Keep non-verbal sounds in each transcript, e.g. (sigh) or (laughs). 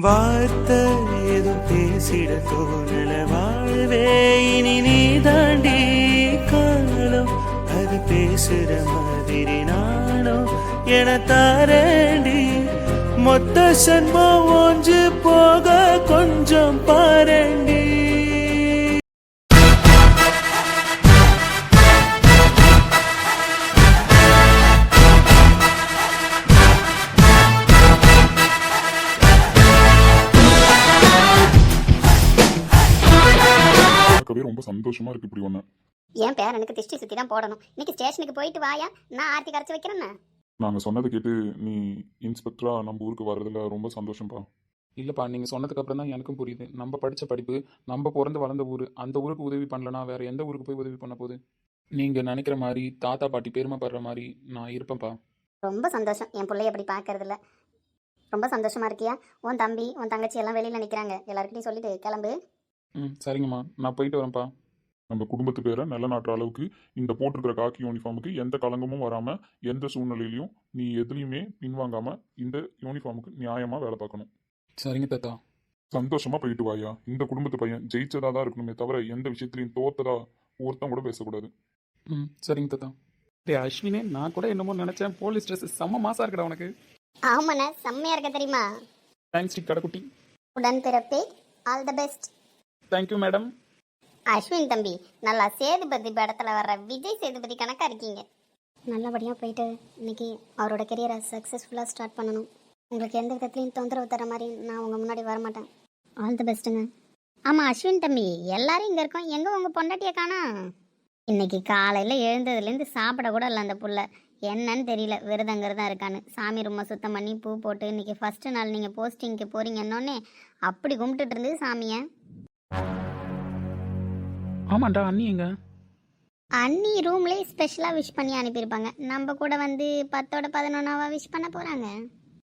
வார்த்தை ஏதும் பேசிட தோணல. வாழ்வே இனி நீ தாண்டி காணலும் அது பேசுற மாதிரி நானும் என தாரண்டி. மொத்த சன்மம் ஒன்று போக கொஞ்சம் பாரண்டி. சந்தோஷமா இருக்கு இப்படி ஒன்று என் பேரனுக்கு திஷ்டி சுத்தி தான் போடணும். இன்னைக்கு ஸ்டேஷனுக்கு போயிட்டு வாயா? நான் ஆர்த்தி கரைச்சி வைக்கிறேன்னு? நாங்கள் சொன்னதை கேட்டு நீ இன்ஸ்பெக்டரா நம்ம ஊருக்கு வர்றதுல ரொம்ப சந்தோஷம்ப்பா இல்லைப்பா நீங்கள் சொன்னதுக்கு அப்புறம் தான் எனக்கும் புரியுது. நம்ம படித்த படிப்பு நம்ம பிறந்து வளர்ந்த ஊர் அந்த ஊருக்கு உதவி பண்ணலனா வேற எந்த ஊருக்கு போய் உதவி பண்ண போகுது? நீங்கள் நினைக்கிற மாதிரி தாத்தா பாட்டி பெருமைப்படுற மாதிரி நான் இருப்பேன்ப்பா. ரொம்ப சந்தோஷம். என் பிள்ளைய அப்படி பார்க்கறதுல ரொம்ப சந்தோஷமா இருக்கியா? உன் தம்பி உன் தங்கச்சி எல்லாம் வெளியில நிக்கிறாங்க. எல்லாருக்கிட்டையும் சொல்லிட்டு கிளம்பு. ம் சரிங்கம்மா. நான் போயிட்டு வரேன்ப்பா. நம்ம குடும்பத்து பேரை நிலநாட்டுற அளவுக்கு இந்த போட்டிருக்கிற காக்கி யூனிஃபார்முக்கு எந்த களங்கமும் வராம எந்த சூழ்நிலையிலையும் நீ எதுலையுமே பின்வாங்காம இந்த யூனிஃபார்முக்கு நியாயமா வேலை பார்க்கணும். சரிங்க தாத்தா. சந்தோஷமா போயிட்டு வாயா இந்த குடும்பத்து பையன் ஜெயிச்சதா தான் இருக்கணுமே தவிர எந்த விஷயத்திலையும் தோத்ததா ஒருத்தன் கூட பேசக்கூடாது. ம் சரிங்க தாத்தா. டே அஸ்வினே நான் கூட என்னமோ நினச்சேன் போலீஸ் ட்ரெஸ் செம்ம மாசா இருக்குடா உனக்கு. ஆமாண்ணா செம்மையா இருக்க தெரியுமா? தேங்க்ஸ் டி கடைக்குட்டி. உடன் பிறப்பே all the best. Thank you madam Ashwin தம்பி நல்லா சேதுபதி படத்துல வர்ற விஜய் சேதுபதி கணக்கா இருக்கீங்க. நல்லபடியா போயிட்டு இன்னைக்கு அவரோட கெரியரை சக்ஸஸ்ஃபுல்லா ஸ்டார்ட் பண்ணணும். உங்களுக்கு எந்த விதத்துலையும் தொந்தரவு தர மாதிரி நான் உங்க முன்னாடி வர மாட்டேன் ஆல் தி பெஸ்ட்டுங்க ஆமா அஸ்வின் தம்பி எல்லாரும் இங்க இருக்கோம். எங்க உங்க பொண்டாட்டிய காணா? இன்னைக்கு காலையில எழுந்ததுலேருந்து சாப்பிட கூட இல்லை அந்த புள்ள. என்னன்னு தெரியல விரதங்கிறதா இருக்கான்னு. சாமி ரூமை சுத்தம் பண்ணி பூ போட்டு இன்னைக்கு ஃபர்ஸ்ட் நாள் நீங்க போஸ்டிங்க்கு போறீங்கன்னொன்னே அப்படி கும்பிட்டுட்டு இருந்தது சாமியை. ஆமாண்டா அண்ணி எங்க? அண்ணி ரூம்லேயே ஸ்பெஷலாக விஷ் பண்ணி அனுப்பியிருப்பாங்க. நம்ம கூட வந்து பத்தோட பதினொன்றாவா விஷ் பண்ண போகிறாங்க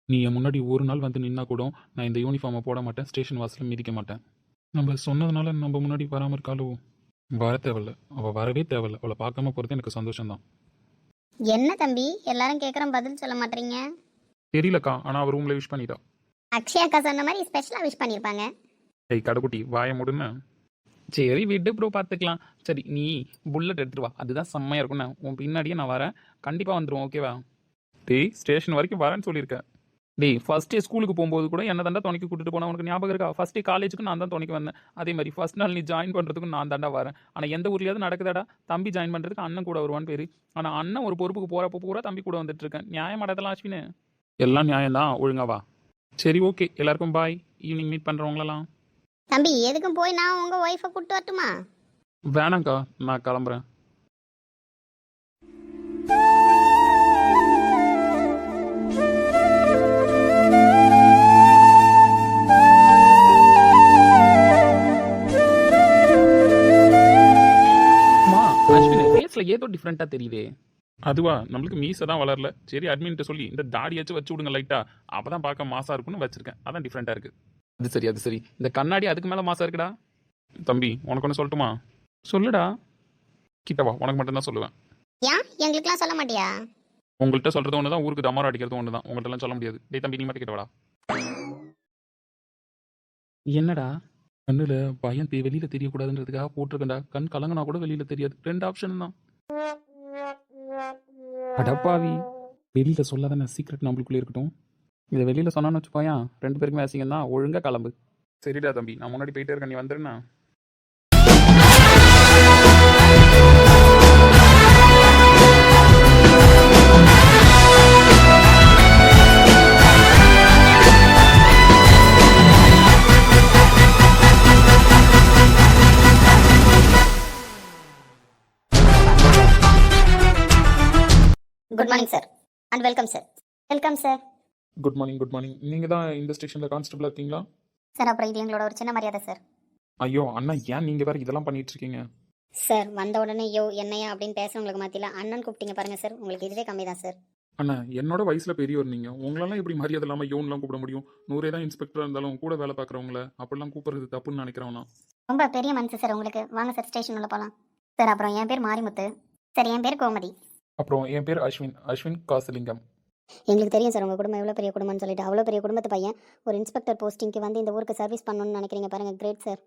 நீ என் முன்னாடி ஒரு நாள் வந்து நின்னா கூட நான் இந்த யூனிஃபார்மை போட மாட்டேன் ஸ்டேஷன் வாசலில் மிதிக்க மாட்டேன். நம்ம சொன்னதுனால நம்ம முன்னாடி வராமல் இருக்காளோ? வர தேவையில்ல. அவள் வரவே தேவையில்ல. அவளை பார்க்காம போகிறது எனக்கு சந்தோஷம்தான். என்ன தம்பி? எல்லாரும் கேட்குறோம் பதில் சொல்ல மாட்டீங்க? தெரியலக்கா ஆனால் அவள் ரூமில் விஷ் பண்ணிட்டா. அக்ஷயா அக்கா சொன்ன மாதிரி ஸ்பெஷலாக விஷ் பண்ணியிருப்பாங்க ஏய் கடைக்குட்டி வாய முடுன்னு. சரி விடு ப்ரோ பார்த்துக்கலாம் சரி நீ புல்லட் எடுத்துட்டு வா. அதுதான் செம்மையாக இருக்கும்ண்ணே உன் பின்னாடியே நான் வரேன். கண்டிப்பாக வந்துடுவோம் ஓகேவா டேய் ஸ்டேஷன் வரைக்கும் வரேன்னு சொல்லியிருக்கேன் டேய் ஃபர்ஸ்ட் டே ஸ்கூலுக்கு போகும்போது கூட என்ன தாண்டா துணைக்கு கூட்டிட்டு போனா உனக்கு ஞாபகம் இருக்கா? ஃபர்ஸ்ட் டே காலேஜுக்கு நான் தான் துணைக்கு வந்தேன். அதே மாதிரி ஃபர்ஸ்ட் நாள் நீ ஜாயின் பண்ணுறதுக்கு நான் தாண்டா வரேன். ஆனால் எந்த ஊர்லயாவது நடக்குதாடா? தம்பி ஜாயின் பண்ணுறதுக்கு அண்ணன் கூட வருவான்னு பேர். ஆனால் அண்ணன் ஒரு பொறுப்புக்கு போகிறப்ப பூரா தம்பி கூட வந்துட்டு இருக்கேன். நியாயம் அடதெல்லாம் அஸ்வினு. எல்லாம் நியாயம் தான் ஒழுங்கா வா. சரி ஓகே எல்லாருக்கும் பாய் ஈவினிங் மீட் பண்ணுறவங்களெல்லாம் தம்பி எதுக்கும் போய் நான் உங்கள் ஒய்ஃபை கூப்பிட்டு வரட்டுமா? வேணாங்க்கா நான் கிளம்புறேன். ஏதோ டிஃப்ரெண்ட்டாக தெரியுதே. அதுவா நம்மளுக்கு மீசை தான் வளரல. சரி அட்மின்ட்ட சொல்லி இந்த தாடியாச்சும் வச்சு விடுங்க லைட்டா அப்பதான் பார்க்க மாசா இருக்கும்னு வச்சிருக்கேன். அதான் டிஃப்ரெண்டா இருக்கு. அது சரி அது சரி. இந்த கண்ணாடி அதுக்கு மேல மாசா இருக்குடா. தம்பி உனக்கு ஒன்று சொல்லட்டுமா? சொல்லுடா. கிட்ட வா உனக்கு மட்டும்தான் சொல்லுவேன். ஏன்? எங்களுக்குலாம் சொல்ல மாட்டியா? உங்கள்கிட்ட சொல்றது ஒன்று தான் ஊருக்கு தமாரம் அடிக்கிறது ஒன்று தான் உங்கள்கிட்ட சொல்ல முடியாது. டேய் தம்பி நீ மட்டும் என்னடா? கண்ணுல பயம் தெ- வெளியில தெரியக்கூடாதுன்றதுக்காக போட்டிருக்கேன்டா. கண் கலங்கினா கூட வெளியில தெரியாது. ரெண்டு ஆப்ஷன் தான். அடப்பாவி. வெளியில சொல்லாதானே சீக்ரெட் நம்மளுக்குள்ளே இருக்கட்டும். இதை வெளியில சொன்னான்னு வச்சுக்கோயா ரெண்டு பேருக்குமே அசிங்கம் தான் ஒழுங்கா கிளம்பு. சரிடா தம்பி நான் முன்னாடி போயிட்டே இருக்கேன். நீ வந்துருண்ணா good morning sir and welcome sir welcome sir good morning good morning நீங்க தான் இந்த ஸ்டேஷன்ல கான்ஸ்டபிளா இருக்கீங்களா? சார் அப்புறம் இது எங்களோட ஒரு சின்ன மரியாதை சார். ஐயோ அண்ணா ஏன் நீங்க வேற இதெல்லாம் பண்ணிட்டு இருக்கீங்க? சார் வந்த உடனே யோ என்னையா? அப்படின்னு பேசுறவங்களுக்கு மத்தியில் அண்ணன் கூப்பிட்டீங்க பாருங்க சார். உங்களுக்கு இதுவே கம்மி தான் சார். அண்ணா என்னோட வயசுல பெரியவர் நீங்க. உங்களெல்லாம் எப்படி மரியாதை இல்லாம யோன்லாம் கூப்பிட முடியும்? நூறே தான் இன்ஸ்பெக்டரா இருந்தாலும் கூட வேலை பார்க்குறவங்கள அப்படிலாம் கூப்பிடுறது தப்புன்னு நினைக்கிறவனா? ரொம்ப பெரிய மனசு சார் உங்களுக்கு. வாங்க சார் ஸ்டேஷன் உள்ள போகலாம் சார் அப்புறம் என் பேர் மாரிமுத்து. சார் என் பேர் கோமதி. அப்புறம் என் பேர் அஸ்வின். அஸ்வின் காசலிங்கம். எங்களுக்கு தெரியும் சார் உங்கள் குடும்பம் எவ்வளோ பெரிய குடும்பம்னு சொல்லிட்டு. அவ்வளோ பெரிய குடும்பத்து பையன் ஒரு இன்ஸ்பெக்டர் போஸ்டிங்க்கு வந்து இந்த ஊருக்கு சர்வீஸ் பண்ணணும்னு நினைக்கிறீங்க பாருங்கள் கிரேட் சார்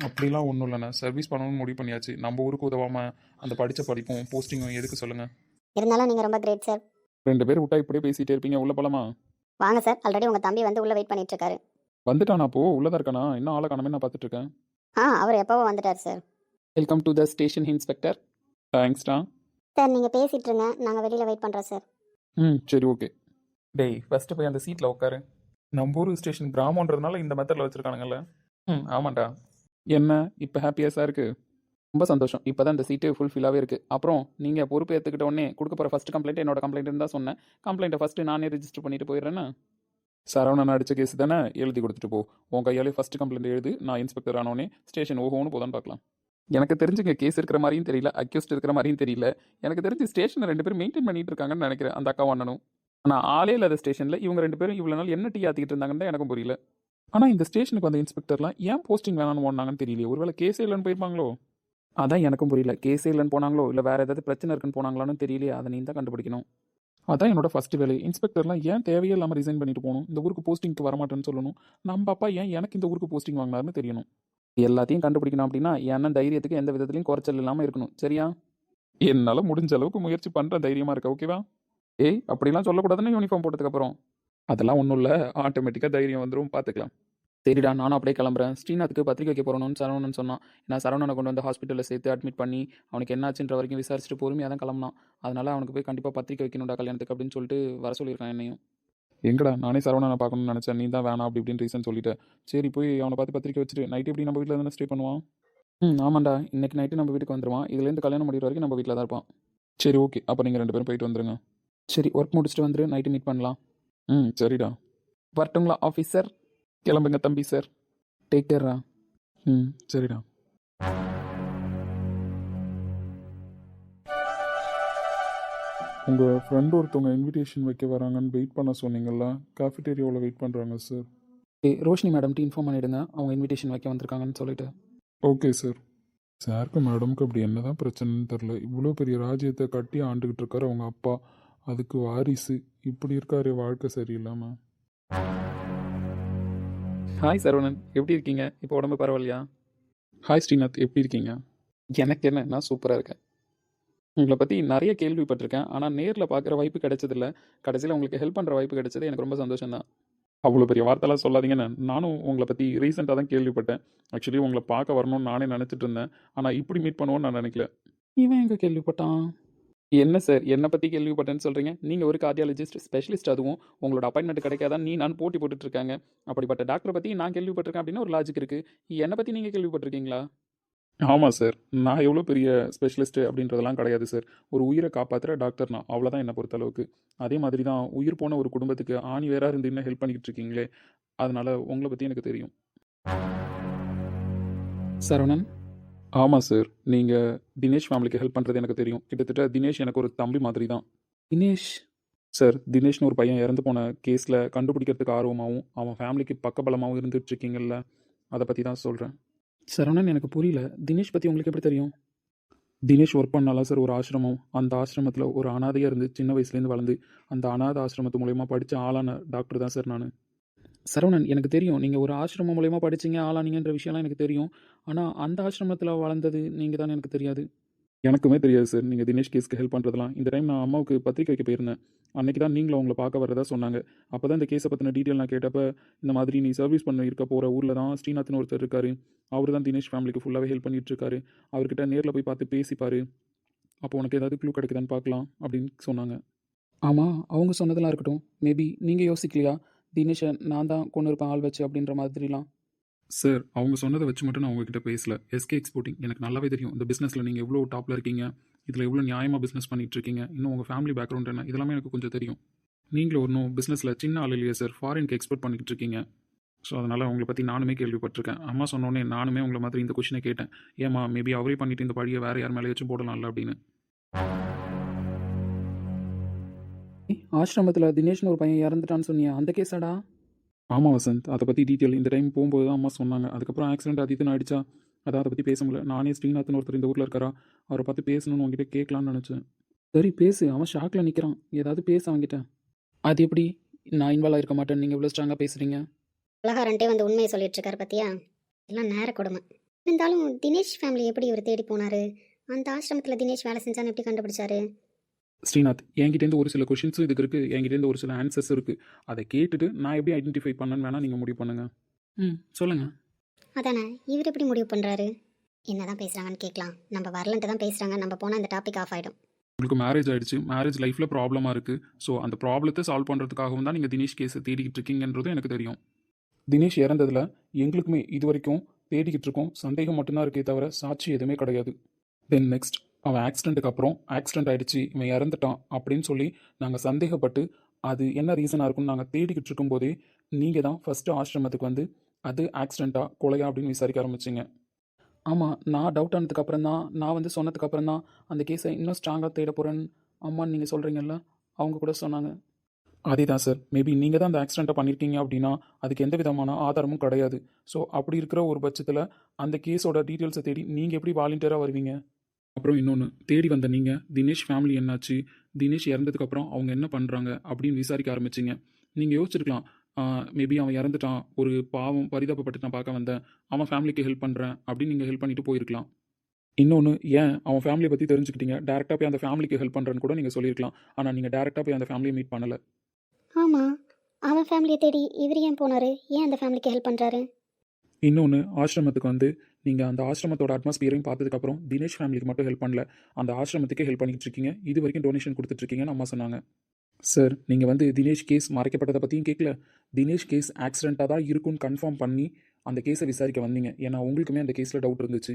அப்படிலாம் ஒன்றும் இல்லைண்ணே. சர்வீஸ் பண்ணணும்னு முடிவு பண்ணியாச்சு. நம்ம ஊருக்கு உதவாமல் அந்த படித்த படிப்பும் போஸ்டிங்கும் எதுக்கு சொல்லுங்கள் இருந்தாலும் நீங்கள் ரொம்ப கிரேட் சார் ரெண்டு பேர் விட்டா இப்படியே பேசிகிட்டே இருப்பீங்க உள்ள போலாமா? வாங்க சார் ஆல்ரெடி உங்கள் தம்பி வந்து உள்ளே வெயிட் பண்ணிட்டு இருக்காரு. வந்துட்டானா அப்போ? உள்ளதா இருக்கானா? இன்னும் ஆளை காணமே நான் பார்த்துட்டு இருக்கேன். ஆ அவர் எப்போவோ வந்துட்டார் sir welcome to the station inspector தேங்க்ஸ்டா sir நீங்கள் பேசிகிட்டு இருங்க நாங்கள் வெளியில் வெயிட் பண்ணுறோம் சார் ம். சரி ஓகே. டேய் ஃபஸ்ட்டு போய் அந்த சீட்டில் உட்காரு. நம்ம ஊர் ஸ்டேஷன் கிராமன்றதுனால இந்த மெத்தடில் வச்சுருக்கானுங்கல்ல. ம் ஆமாண்டா. என்ன? இப்போ ஹாப்பியஸாக இருக்குது ரொம்ப சந்தோஷம். இப்போ தான் இந்த சீட்டு ஃபுல்ஃபில்லாகவே இருக்குது அப்புறம் நீங்கள் பொறுப்பு ஏற்றுக்கிட்ட உடனே கொடுக்க போகிற ஃபஸ்ட் கம்ப்ளைண்ட் என்னோட கம்ப்ளைண்ட் இருந்தால் சொன்னேன். கம்ப்ளைண்ட்டை ஃபஸ்ட்டு நானே ரெஜிஸ்டர் பண்ணிட்டு போயிடுறேன்னா? சரவணன் அடித்த கேஸ் தானே? எழுதி கொடுத்துட்டு போ. உன் கையாலே ஃபஸ்ட்டு கம்ப்ளைண்ட் எழுது. நான் இன்ஸ்பெக்டர் ஆனோடனே ஸ்டேஷன் ஓஹோன்னு போதான்னு பார்க்கலாம். எனக்கு தெரிஞ்சுங்க கேஸ் இருக்கிற மாதிரியும் தெரியல அக்யூஸ்ட் இருக்கிற மாதிரியும் தெரியல. எனக்கு தெரிஞ்சு ஸ்டேஷனை ரெண்டு பேரும் மெயின்டைன் பண்ணிட்டு இருக்காங்கன்னு நினைக்கிறேன் அந்த அக்கா அண்ணனும். ஆனால் ஆளே இல்லாத ஸ்டேஷனில் இவங்க ரெண்டு பேரும் இவ்வளோ நாள் என்ன டீ ஆத்திக்கிட்டு இருந்தாங்கன்னு தான் எனக்கும் புரியல. ஆனால் இந்த ஸ்டேஷனுக்கு வந்த இன்ஸ்பெக்டர்லாம் ஏன் போஸ்டிங் வேணான்னு ஓடினாங்கன்னு தெரியலையே. ஒருவேளை கேஸே இல்லைன்னு போயிருப்பாங்களோ? அதான் எனக்கும் புரியல. கேஸே இல்லைன்னு போனாங்களோ? இல்லை வேறு ஏதாவது பிரச்சனை இருக்குன்னு போனாங்களான்னு தெரியலையே. அதை நீ தான் கண்டுபிடிக்கணும். அதான் என்னோட ஃபர்ஸ்ட் வேலை. இன்ஸ்பெக்டர்லாம் ஏன் தேவையே இல்லாமல் ரிசைன் பண்ணிட்டு போகணும்? இந்த ஊருக்கு போஸ்டிங்க்கு வரமாட்டேன்னு சொல்லணும். நம்ம அப்பா ஏன் எனக்கு இந்த ஊருக்கு போஸ்டிங் வாங்கினாருன்னு தெரியணும். எல்லாத்தையும் கண்டுபிடிக்கணும் அப்படின்னா என் தைரியத்துக்கு எந்த விதத்துலையும் குறைச்சல் இல்லாமல் இருக்கணும். சரியா? என்னால் முடிஞ்ச அளவுக்கு முயற்சி பண்ணுற தைரியமாக இருக்க ஓகேவா ஏய் அப்படிலாம் சொல்லக்கூடாதுன்னு யூனிஃபார்ம் போட்டதுக்கப்புறம் அதெல்லாம் ஒன்றும் இல்லை. ஆட்டோமேட்டிக்காக தைரியம் வந்துடும் பார்த்துக்கலாம் சரிடா நானும் அப்படியே கிளம்புறேன். ஸ்ரீநாத்துக்கு பத்திரிக்கை வைக்க போகிறோம்னு சரவணன் சொன்னான். நான் சரவணனை கொண்டு வந்து ஹாஸ்பிட்டலில் சேர்த்து அட்மிட் பண்ணி அவனுக்கு என்னாச்சுன்ற வரைக்கும் விசாரிச்சுட்டு பொறுமையாக தான் கிளம்புனான். அதனால் அவனுக்கு போய் கண்டிப்பாக பத்திரிக்கை வைக்கணும்டா கல்யாணத்துக்கு அப்படின்னு சொல்லிட்டு வர சொல்லியிருக்கான் என்னையும். எங்கடா? நானே சரவணனை பார்க்கணும்னு நினச்சேன். நீ தான் வேணாம் அப்படி இப்படின்னு ரீசன் சொல்லிட்டேன் சரி போய் அவனை பார்த்து பத்திரிக்கை வச்சுட்டு நைட்டு எப்படி நம்ம வீட்டில் தானே ஸ்டே பண்ணுவான்? ம் ஆமாண்டா. இன்னைக்கு நைட்டு நம்ம வீட்டுக்கு வந்துடுவான் இதுலேருந்து கல்யாணம் முடிகிற வரைக்கும் நம்ம வீட்டில் தான் இருப்பான். சரி ஓகே அப்போ நீங்கள் ரெண்டு பேரும் போயிட்டு வந்துருங்க. சரி ஒர்க் முடிச்சுட்டு வந்துரு. நைட்டு மீட் பண்ணலாம். ம் சரிடா. வரட்டுங்களா ஆஃபீஸர் கிளம்புங்க தம்பி சார் டேக் கேர்ரா ம் சரிடா. உங்கள் ஃப்ரெண்ட் ஒருத்தவங்க இன்விடேஷன் வைக்க வராங்கன்னு வெயிட் பண்ண சொன்னீங்கல்ல கேஃபிடேரியாவில் வெயிட் பண்ணுறாங்க சார் ஏ ரோஷினி மேடம் இன்ஃபார்ம் பண்ணிவிடுங்க அவங்க இன்விடேஷன் வைக்க வந்திருக்காங்கன்னு சொல்லிட்டு. ஓகே சார் சாருக்கு மேடம்க்கு அப்படி என்னதான் பிரச்சனைன்னு தெரில இவ்வளோ பெரிய ராஜ்யத்தை கட்டி ஆண்டுகிட்டு இருக்காரு அவங்க அப்பா. அதுக்கு வாரிசு. இப்படி இருக்காரு வாழ்க்கை சரியில்லாமல் ஹாய் சரவணன். எப்படி இருக்கீங்க? இப்போ உடம்பு பரவாயில்லையா? ஹாய் ஸ்ரீநாத். எப்படி இருக்கீங்க? எனக்கு என்ன? நான் சூப்பராக இருக்கேன். உங்களை பற்றி நிறைய கேள்விப்பட்டிருக்கேன். ஆனால் நேரில் பார்க்குற வாய்ப்பு கிடைச்சதில்ல. கடைசியில் உங்களுக்கு ஹெல்ப் பண்ணுற வாய்ப்பு கிடைச்சது எனக்கு ரொம்ப சந்தோஷம் தான் அவ்வளோ பெரிய வார்த்தைலாம் சொல்லாதீங்கன்னு நானும் உங்களை பற்றி ரீசெண்டாக தான் கேள்விப்பட்டேன். ஆக்சுவலி உங்களை பார்க்க வரணும்னு நானே நினச்சிட்டு இருந்தேன். ஆனால் இப்படி மீட் பண்ணுவோன்னு நான் நினைக்கல. இவன் எங்கே கேள்விப்பட்டான்? என்ன சார் என்னை பற்றி கேள்விப்பட்டேன்னு சொல்கிறீங்க நீங்கள் ஒரு கார்டியாலஜிஸ்ட் ஸ்பெஷலிஸ்ட் அதுவும். உங்களோட அப்பாயின்மெண்ட் கிடைக்காதான் நீ நான் போட்டி போட்டுட்ருக்காங்க அப்படிப்பட்ட டாக்டரை பற்றி நான் கேள்விப்பட்டிருக்கேன். அப்படின்னு ஒரு லாஜிக் இருக்குது என்னை பற்றி நீங்கள் கேள்விப்பட்டிருக்கீங்களா? ஆமாம் சார் நான் எவ்வளோ பெரிய ஸ்பெஷலிஸ்ட்டு அப்படின்றதெல்லாம் கிடையாது சார் ஒரு உயிரை காப்பாற்றுற டாக்டர் நான். அவ்வளோதான் என்னை பொறுத்தளவுக்கு அதே மாதிரி தான் உயிர் போன ஒரு குடும்பத்துக்கு ஆணி வேறாக இருந்து இன்னும் ஹெல்ப் பண்ணிக்கிட்டு இருக்கீங்களே? அதனால் உங்களை பற்றி எனக்கு தெரியும். சரவணன்? ஆமாம் சார் நீங்கள் தினேஷ் ஃபேமிலிக்கு ஹெல்ப் பண்ணுறது எனக்கு தெரியும். கிட்டத்தட்ட தினேஷ் எனக்கு ஒரு தம்பி மாதிரி தான் தினேஷ்? சார் தினேஷ்னு ஒரு பையன் இறந்து போன கேஸில் கண்டுபிடிக்கிறதுக்கு ஆர்வமாகவும் அவன் ஃபேமிலிக்கு பக்கபலமாகவும் இருந்துட்டு இருக்கீங்கல்ல? அதை பற்றி தான் சொல்கிறேன் சரவணன் எனக்கு புரியல. தினேஷ் பற்றி உங்களுக்கு எப்படி தெரியும்? தினேஷ் ஒர்க் பண்ணாலாம் சார் ஒரு ஆசிரமம்? அந்த ஆசிரமத்தில் ஒரு அனாதையாக இருந்து சின்ன வயசுலேருந்து வளர்ந்து அந்த அனாதை ஆசிரமத்து மூலயமா படித்த ஆளான டாக்டர் தான் சார் நான். சரவணன் எனக்கு தெரியும். நீங்கள் ஒரு ஆசிரமம் மூலயமா படிச்சீங்க ஆளானீங்கன்ற விஷயம்லாம் எனக்கு தெரியும். ஆனால் அந்த ஆசிரமத்தில் வளர்ந்தது நீங்கள் தான் எனக்கு தெரியாது. எனக்குமே தெரியாது சார். நீங்கள் தினேஷ் கேஸ்க்கு ஹெல்ப் பண்ணுறதுலாம் இந்த டைம் நான் அம்மாவுக்கு பத்திரிக்கை வைக்க போயிருந்தேன். அன்றைக்கி தான் நீங்களும் அவங்கள பார்க்க வரதா சொன்னாங்க. அப்போ தான் இந்த கேஸை பற்றின டீட்டெயில் நான் கேட்டப்போ இந்த மாதிரி நீ சர்வீஸ் பண்ண இருக்க போகிற ஊரில் தான் ஸ்ரீநாத்னு ஒருத்தர் இருக்காரு. அவர் தான் தினேஷ் ஃபேமிலிக்கு ஃபுல்லாகவே ஹெல்ப் பண்ணிட்டு இருக்காரு. அவர்கிட்ட நேரில் போய் பார்த்து பேசிப்பார். அப்போ உனக்கு ஏதாவது க்ளூ கிடைக்குதான்னு பார்க்கலாம் அப்படின்னு சொன்னாங்க. ஆமாம் அவங்க சொன்னதெல்லாம் இருக்கட்டும். மேபி நீங்கள் யோசிக்கலையா? தினேஷை நான் தான் கொண்டு இருப்பேன் ஆள் வச்சு அப்படின்ற மாதிரிலாம். சார் அவங்க சொன்னதை வச்சு மட்டும் நான் உங்ககிட்ட பேசல. எஸ்கே எக்ஸ்போர்ட்டிங் எனக்கு நல்லாவே தெரியும். இந்த பிஸ்னஸில் நீங்கள் எவ்வளோ டாப்பில் இருக்கீங்க? இதில் எவ்வளோ நியாயமாக பிஸ்னஸ் பண்ணிட்டு இருக்கீங்க? இன்னும் உங்கள் ஃபேமிலி பேக்ரவுண்ட் என்ன? இதெல்லாமே எனக்கு கொஞ்சம் தெரியும். நீங்களும் ஒன்றும் பிஸ்னஸில் சின்ன ஆள் இல்லையா சார் ஃபாரினுக்கு எக்ஸ்போர்ட் பண்ணிக்கிட்டு இருக்கீங்க. ஸோ அதனால் உங்களை பற்றி நானுமே கேள்விப்பட்டிருக்கேன். அம்மா சொன்னோடனே நானுமே உங்களை மாதிரி இந்த கொஷினை கேட்டேன். ஏமா மேபி அவரே பண்ணிவிட்டு இந்த பழியை வேறு யார் மேலே வச்சு போடலாம்ல அப்படின்னு. ஆசிரமத்தில் தினேஷ்னு ஒரு பையன் இறந்துட்டான்னு சொன்னியா? அந்த கேஸாடா ஆமாம் வசந்த். அதை பற்றி டீட்டெயில் இந்த டைம் போகும்போது தான் அம்மா சொன்னாங்க. அதுக்கப்புறம் ஆக்சிடென்ட் அது இதுன்னு ஆயிடுச்சா? அதான் அதை பற்றி பேச முடியல. நானே ஸ்ரீநாத்னு ஒருத்தர் இந்த ஊரில் இருக்காரா? அவரை பார்த்து பேசணும்னு உங்ககிட்ட கேட்கலான்னு நினச்சேன். சரி பேசு. அவன் ஷாக்கில் நிற்கிறான் ஏதாவது பேச அவன்கிட்ட. அது எப்படி? நான் இன்வால்வ் இருக்க மாட்டேன் நீங்கள் இவ்வளோ ஸ்ட்ராங்காக பேசுகிறீங்க உலகாரன்ட்டே வந்து உண்மையை சொல்லிட்டு இருக்காரு பார்த்தியா எல்லாம் நேர கொடுமை. இருந்தாலும் தினேஷ் ஃபேமிலி எப்படி இவர் தேடி போனார்? அந்த ஆசிரமத்தில் தினேஷ் வேலை செஞ்சான்னு எப்படி கண்டுபிடிச்சாரு? ஸ்ரீநாத் என்கிட்டேருந்து ஒரு சில கொஷின்ஸும் இதுக்கு இருக்குது என்கிட்டேருந்து ஒரு சில ஆன்சர்ஸ் இருக்குது அதை கேட்டுட்டு நான் எப்படி ஐடென்டிஃபை பண்ணேன்னு வேணால் நீங்கள் முடிவு பண்ணுங்கள் ம் சொல்லுங்கள் அதானே இவர் எப்படி முடிவு பண்ணுறாரு என்னதான் பேசுகிறாங்கன்னு கேட்கலாம். நம்ம வரலன்ட்டு தான் பேசுகிறாங்க நம்ம போனால் இந்த டாபிக் ஆஃப் ஆகிடும் உங்களுக்கு மேரேஜ் ஆயிடுச்சு. மேரேஜ் லைஃப்பில் ப்ராப்ளமாக இருக்குது ஸோ அந்த ப்ராப்ளத்தை சால்வ் பண்ணுறதுக்காகவும் தான் நீங்கள் தினேஷ் கேஸை தேடிக்கிட்டு இருக்கீங்கன்றதும் எனக்கு தெரியும். தினேஷ் இறந்ததில் எங்களுக்குமே இது வரைக்கும் தேடிக்கிட்டு இருக்கோம். சந்தேகம் மட்டும்தான் இருக்கே தவிர சாட்சி எதுவுமே கிடையாது. தென் நெக்ஸ்ட் அவன் ஆக்சிடென்ட்டுக்கு அப்புறம் ஆக்சிடெண்ட் ஆயிடுச்சு இவன் இறந்துட்டான் அப்படின்னு சொல்லி நாங்கள் சந்தேகப்பட்டு அது என்ன ரீசனாக இருக்கும்னு நாங்கள் தேடிக்கிட்டு இருக்கும்போதே நீங்கள் தான் ஃபஸ்ட்டு ஆசிரமத்துக்கு வந்து அது ஆக்சிடெண்ட்டா கொலையா அப்படின்னு விசாரிக்க ஆரம்பிச்சிங்க. ஆமாம் நான் டவுட் ஆனதுக்கப்புறம் தான் நான் வந்து சொன்னதுக்கப்புறம் தான் அந்த கேஸை இன்னும் ஸ்ட்ராங்காக தேட போகிறேன்னு அம்மான்னு நீங்கள் சொல்கிறீங்கல்ல அவங்க கூட சொன்னாங்க. அதே தான் சார் மேபி நீங்கள் தான் அந்த ஆக்சிடெண்ட்டை பண்ணியிருக்கீங்க அப்படின்னா அதுக்கு எந்த விதமான ஆதாரமும் கிடையாது. ஸோ அப்படி இருக்கிற ஒரு பட்சத்தில் அந்த கேஸோட டீட்டெயில்ஸை தேடி நீங்கள் எப்படி வாலண்டியராக வருவீங்க? அப்புறம் இன்னொன்று தேடி வந்த நீங்கள் தினேஷ் ஃபேமிலி என்னாச்சு? தினேஷ் இறந்ததுக்கப்புறம் அவங்க என்ன பண்ணுறாங்க அப்படின்னு விசாரிக்க ஆரம்பிச்சிங்க. நீங்கள் யோசிச்சிருக்கலாம். மேபி அவன் இறந்துட்டான். ஒரு பாவம் பரிதாபப்பட்டு நான் பார்க்க வந்தேன். அவன் ஃபேமிலிக்கு ஹெல்ப் பண்ணுறேன் அப்படின்னு நீங்கள் ஹெல்ப் பண்ணிட்டு போயிருக்கலாம். இன்னொன்று ஏன் அவன் ஃபேமிலியை பற்றி தெரிஞ்சுக்கிட்டீங்க? டேரெக்டாக போய் அந்த ஃபேமிலிக்கு ஹெல்ப் பண்ணுறேன்னு கூட நீங்கள் சொல்லியிருக்கலாம். ஆனால் நீங்கள் டேரெக்டாக போய் அந்த ஃபேமிலியை மீட் பண்ணலை. ஆமாம் அவன் ஃபேமிலியை தேடி இவர் ஏன் போனார்? ஏன் அந்த ஃபேமிலிக்கு ஹெல்ப் பண்ணுறாரு இன்னொன்று ஆசிரமத்துக்கு வந்து நீங்கள் அந்த ஆசிரமத்தோட அட்மாஸ்பியரையும் பார்த்ததுக்கப்புறம் தினேஷ் ஃபேமிலிக்கு மட்டும் ஹெல்ப் பண்ணல. அந்த ஆசிரமத்துக்கே ஹெல்ப் பண்ணிகிட்டு இருக்கீங்க. இது வரைக்கும் டொனேஷன் கொடுத்துட்ருக்கீங்கன்னு அம்மா சொன்னாங்க. சார் நீங்கள் வந்து தினேஷ் கேஸ் மறைக்கப்பட்டதை பற்றியும் கேட்கல தினேஷ் கேஸ் ஆக்சிடெண்ட்டாக தான் இருக்கும்னு கன்ஃபார்ம் பண்ணி அந்த கேஸை விசாரிக்க வந்தீங்க. ஏன்னா உங்களுக்குமே அந்த கேஸில் டவுட் இருந்துச்சு.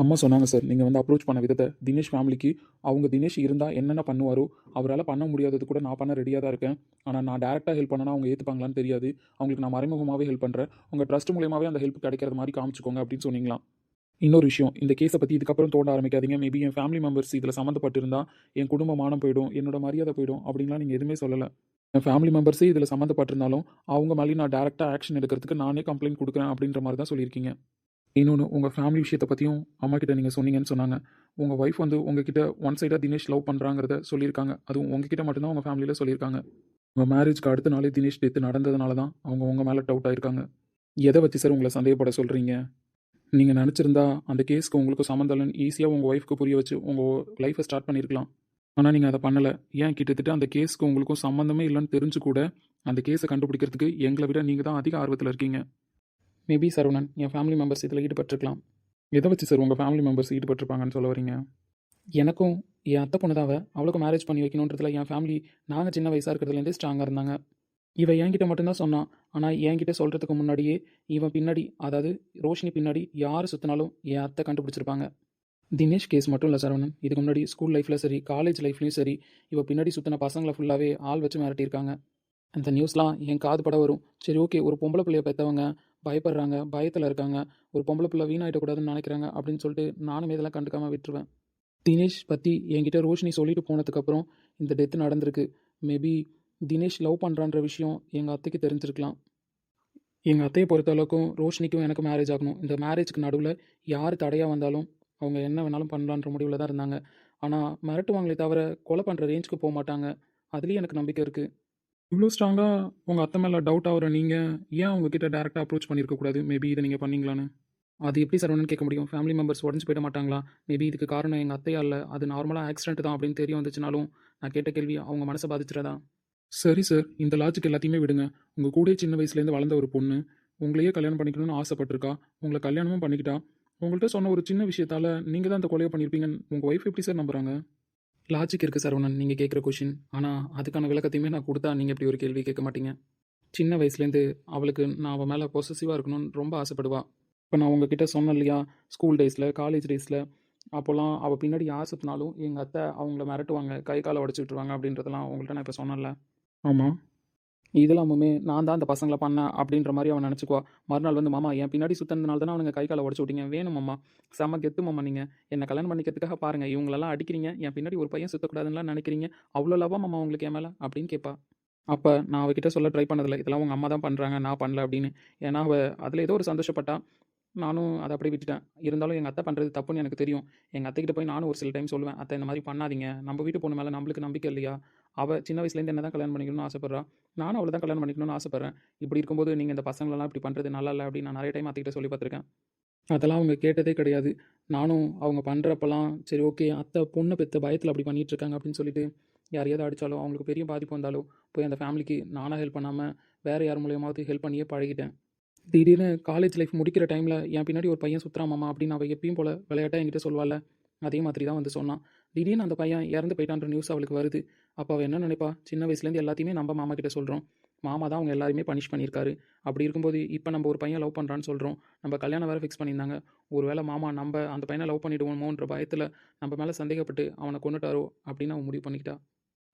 அம்மா சொன்னாங்க சார் நீங்கள் வந்து அப்ரோச் பண்ண விதத்தை. தினேஷ் ஃபேமிலிக்கு அவங்க தினேஷ் இருந்தால் என்னென்ன பண்ணுவாரோ அவரால் பண்ண முடியாதது கூட நான் பண்ண ரெடியாக தான் இருக்கேன். ஆனால் நான் டேரெக்டாக ஹெல்ப் பண்ணனா அவங்க ஏற்றுப்பாங்களான்னு தெரியாது. அவங்களுக்கு நான் மறைமுகமாகவே ஹெல்ப் பண்ணுறேன் உங்கள் ட்ரஸ்ட் மூலியமாகவே அந்த ஹெல்ப் கிடைக்கிற மாதிரி காமிச்சுக்கோங்க அப்படின்னு சொன்னீங்களா? இன்னொரு விஷயம் இந்த கேஸை பற்றி இதுக்கப்புறம் தோண்ட ஆரம்பிக்காதீங்க. மேபி என் ஃபேமிலி மெம்பர்ஸ் இதில் சம்மந்தப்பட்டிருந்தா என் குடும்ப மானம் போயிடும் என்னோட மரியாதை போயிடும் அப்படின்லாம் நீங்கள் எதுவுமே சொல்லலை. என் ஃபேமிலி மெம்பர்ஸே இதில் சம்மந்தப்பட்டிருந்தாலும் அவங்க மேலேயும் நான் டேரெக்டாக ஆக்ஷன் எடுக்கிறதுக்கு நானே கம்ப்ளைண்ட் கொடுக்குறேன் அப்படின்ற மாதிரி தான் சொல்லியிருக்கீங்க. இன்னொன்று உங்கள் ஃபேமிலி விஷயத்தை பற்றியும் அம்மா கிட்ட நீங்கள் சொன்னீங்கன்னு சொன்னாங்க. உங்கள் ஒய்ஃப் வந்து உங்ககிட்ட ஒன் சைடாக தினேஷ் லவ் பண்ணுறாங்கிறத சொல்லியிருக்காங்க. அதுவும் உங்ககிட்ட மட்டும்தான் உங்கள் ஃபேமிலியில் சொல்லியிருக்காங்க. உங்கள் மேரேஜ்க்கு அடுத்த நாளே தினேஷ் டெத்து நடந்ததுனால தான் அவங்க உங்கள் மேலே டவுட் ஆயிருக்காங்க. எதை வச்சு சார் உங்களை சந்தேகப்பட சொல்கிறீங்க நீங்கள் நினச்சிருந்தா அந்த கேஸ்க்கு உங்களுக்கு சம்மந்தம் இல்லைன்னு ஈஸியாக உங்கள் ஒய்ஃப்க்கு புரிய வச்சு உங்கள் லைஃப்பை ஸ்டார்ட் பண்ணியிருக்கலாம் ஆனால் நீங்கள் அதை பண்ணலை. ஏன் கிட்டத்தட்ட அந்த கேஸ்க்கு உங்களுக்கும் சம்மந்தமே இல்லைன்னு தெரிஞ்சு கூட அந்த கேஸை கண்டுபிடிக்கிறதுக்கு எங்களை விட நீங்கள் தான் அதிக ஆர்வத்தில் இருக்கீங்க. மேபி சரவணன் என் ஃபேமிலி மெம்பர்ஸ் இதில் ஈடுபட்டிருக்கலாம். எதை வச்சு சார் உங்கள் ஃபேமிலி மெம்பர்ஸ் ஈடுபட்டிருப்பாங்கன்னு சொல்ல வரீங்க? எனக்கும் என் அத்தை பொண்ணு தான் அவளுக்கு மேரேஜ் பண்ணி வைக்கணுன்றதுல என் ஃபேமிலி நாங்கள் சின்ன வயசாக இருக்கிறதுலேருந்தே ஸ்ட்ராங்காக இருந்தாங்க. இவன் என்கிட்ட மட்டும்தான் சொன்னான் ஆனால் என்கிட்ட சொல்கிறதுக்கு முன்னாடியே இவன் பின்னாடி அதாவது ரோஷினி பின்னாடி யார் சுற்றினாலும் என் அத்தை கண்டுபிடிச்சிருப்பாங்க. தினேஷ் கேஸ் மட்டும் இல்லை சரவணன். இதுக்கு முன்னாடி ஸ்கூல் லைஃப்பில் சரி காலேஜ் லைஃப்லையும் சரி இவ பின்னாடி சுற்றின பசங்களை ஃபுல்லாகவே ஆள் வச்சு மிரட்டியிருக்காங்க. அந்த நியூஸ்லாம் என் காது பட வரும். சரி ஓகே ஒரு பொம்பளை பிள்ளைய பெற்றவங்க பயப்படுறாங்க பயத்தில் இருக்காங்க ஒரு பொம்பளை பிள்ளை வீணாயிடக்கூடாதுன்னு நினைக்கிறாங்க அப்படின்னு சொல்லிட்டு நானும் இதெல்லாம் கண்டுக்காமல் விட்டுருவேன். தினேஷ் பற்றி என்கிட்ட ரோஷினி சொல்லிட்டு போனதுக்கப்புறம் இந்த டெத்து நடந்திருக்கு. மேபி தினேஷ் லவ் பண்ணுறான்ற விஷயம் எங்கள் அத்தைக்கு தெரிஞ்சிருக்கலாம். எங்கள் அத்தையை பொறுத்தளவுக்கும் ரோஷினிக்கும் எனக்கு மேரேஜ் ஆகணும். இந்த மேரேஜுக்கு நடுவில் யார் தடையாக வந்தாலும் அவங்க என்ன வேணாலும் பண்ணலான்ற முடிவில் தான் இருந்தாங்க. ஆனால் மிரட்டுவாங்களே தவிர கொலை பண்ணுற ரேஞ்சுக்கு போக மாட்டாங்க. அதுலேயும் எனக்கு நம்பிக்கை இருக்குது இவ்வளோ ஸ்ட்ராங்காக உங்கள் அத்தை மேலே டவுட் ஆகிற நீங்கள் ஏன் உங்ககிட்ட டேரெக்டாக அப்ரோச் பண்ணியிருக்கக்கூடாது மேபி இதை நீங்கள் பண்ணீங்களான்னு. அது எப்படி சார் ஒன்றுன்னு கேட்க முடியும்? ஃபேமிலி மெம்பர்ஸ் உடஞ்சு போயிட மாட்டாங்களா? மேபி இதுக்கு காரணம் எங்கள் அத்தையா இல்லை? அது நார்மலாக ஆக்சிடென்ட் தான் அப்படின்னு தெரிய வந்துச்சுனாலும் நான் கேட்ட கேள்வி அவங்க மனசை பாதிச்சிடதா? சரி சார் இந்த லாஜிக் எல்லாத்தையுமே விடுங்க. உங்கள் கூட சின்ன வயசுலேருந்து வளர்ந்த ஒரு பொண்ணு உங்களையே கல்யாணம் பண்ணிக்கணும்னு ஆசைப்பட்டிருக்கா? உங்களை கல்யாணமும் பண்ணிக்கிட்டா? உங்கள்கிட்ட சொன்ன ஒரு சின்ன விஷயத்தால் நீங்கள் தான் அந்த கொலையை பண்ணியிருப்பீங்கன்னு உங்கள் ஒய்ஃப் எப்படி சார் நம்புறாங்க? லாஜிக் இருக்குது சார் ஒன்று நீங்கள் கேட்குற கொஷின் ஆனால் அதுக்கான விளக்கத்தையுமே நான் கொடுத்தா நீங்கள் இப்படி ஒரு கேள்வி கேட்க மாட்டீங்க. சின்ன வயசுலேருந்து அவளுக்கு நான் அவள் மேலே பொசசிவாக இருக்கணும்னு ரொம்ப ஆசைப்படுவா. இப்போ நான் உங்ககிட்ட சொன்னேன் இல்லையா ஸ்கூல் டேஸில் காலேஜ் டேஸில் அப்போல்லாம் அவள் பின்னாடி யார் சுற்றினாலும் எங்கள் அத்தை அவங்கள மிரட்டுவாங்க கை காலை உடச்சி விட்டுருவாங்க அப்படின்றதெல்லாம் அவங்கள்ட்ட நான் இப்போ சொன்னேன்ல. ஆமாம் இதெல்லாமுமே நான் தான் அந்த பசங்களை பண்ணேன் அப்படின்ற மாதிரி அவன் நினச்சிக்குவா. மறுநாள் வந்து மாமா என் பின்னாடி சுத்தினதுனால தானே அவனுங்க கை காலை உடச்சு விட்டீங்க. வேணும் மாமா. செம்ம கெத்து மாமா நீங்கள் என்னை கல்யாணம் பண்ணிக்கிறதுக்காக பாருங்கள் இவங்களெல்லாம் அடிக்கிறீங்க. என் பின்னாடி ஒரு பையன் சுற்றக்கூடாதுன்னு நினைக்கிறீங்க. அவ்வளோ லவா மாமா உங்களுக்கு என் மேலே? அப்படின்னு கேட்பா அப்போ நான் அவகிட்ட சொல்ல ட்ரை பண்ணதில்லை. இதெல்லாம் உங்கள் அம்மா தான் பண்ணுறாங்க நான் பண்ணல அப்படின்னு. ஏன்னா அவள் அதில் ஏதோ ஒரு சந்தோஷப்பட்டா. நானும் அதை அப்படியே விட்டுட்டேன். இருந்தாலும் எங்கள் அத்தை பண்ணுறது தப்புன்னு எனக்கு தெரியும். எங்கள் அத்தைக்கிட்ட போய் நானும் ஒரு சில டைம் சொல்லுவேன் அத்தை இந்த மாதிரி பண்ணாதீங்க. நம்ம வீட்டு பொண்ணு மேலே நம்மளுக்கு நம்பிக்கை இல்லையா? அவள் சின்ன வயசுலேருந்து என்ன தான் கல்யாணம் பண்ணிக்கணும்னு ஆசைப்பட்றா? நானும் அவளை தான் கல்யாணம் பண்ணிக்கணும்னு ஆசைப்பட்றேன். இப்படி இருக்கும்போது நீங்கள் இந்த பசங்களெல்லாம் இப்படி பண்ணுறது நல்லா இல்லை அப்படின்னு நான் நிறைய டைம் அத்தைக்கிட்ட சொல்லி பார்த்துருக்கேன். அதெல்லாம் அவங்க கேட்டதே கிடையாது. நானும் அவங்க பண்ணுறப்பெல்லாம் சரி ஓகே அத்தை பொண்ணை பெற்ற பயத்தில் அப்படி பண்ணிகிட்டு இருக்காங்க அப்படின்னு சொல்லிட்டு யாரையாவது அடித்தாலோ அவங்களுக்கு பெரிய பாதிப்பு வந்தாலோ போய் அந்த ஃபேமிலிக்கு நானாக ஹெல்ப் பண்ணாமல் வேறு யார் மூலியமாவது ஹெல்ப் பண்ணியே பழகிட்டேன். திடீர்னு காலேஜ் லைஃப் முடிக்கிற டைமில் என் பின்னாடி ஒரு பையன் சுற்றுறான் மாமா அப்படின்னு அவள் எப்பயும் போல் விளையாட்டாக என்கிட்ட சொல்வாள் அதே மாதிரி தான் வந்து சொன்னான். திடீர்னு அந்த பையன் இறந்து போயிட்டான்ற நியூஸ் அவளுக்கு வருது. அப்போ அவள் என்ன நினைப்பா? சின்ன வயசுலேருந்து எல்லாத்தையுமே நம்ம மாமா கிட்ட சொல்கிறோம் மாமா தான் அவங்க எல்லாருமே பனிஷ் பண்ணியிருக்காரு. அப்படி இருக்கும்போது இப்போ நம்ம ஒரு பையன் லவ் பண்ணுறான்னு சொல்கிறோம் நம்ம கல்யாணம் வேறு ஃபிக்ஸ் பண்ணியிருந்தாங்க. ஒருவேளை மாமா நம்ம அந்த பையனை லவ் பண்ணிவிடுவோமோன்ற பயத்தில் நம்ம மேலே சந்தேகப்பட்டு அவனை கொண்டுட்டாரோ அப்படின்னு அவன் முடிவு பண்ணிக்கிட்டா.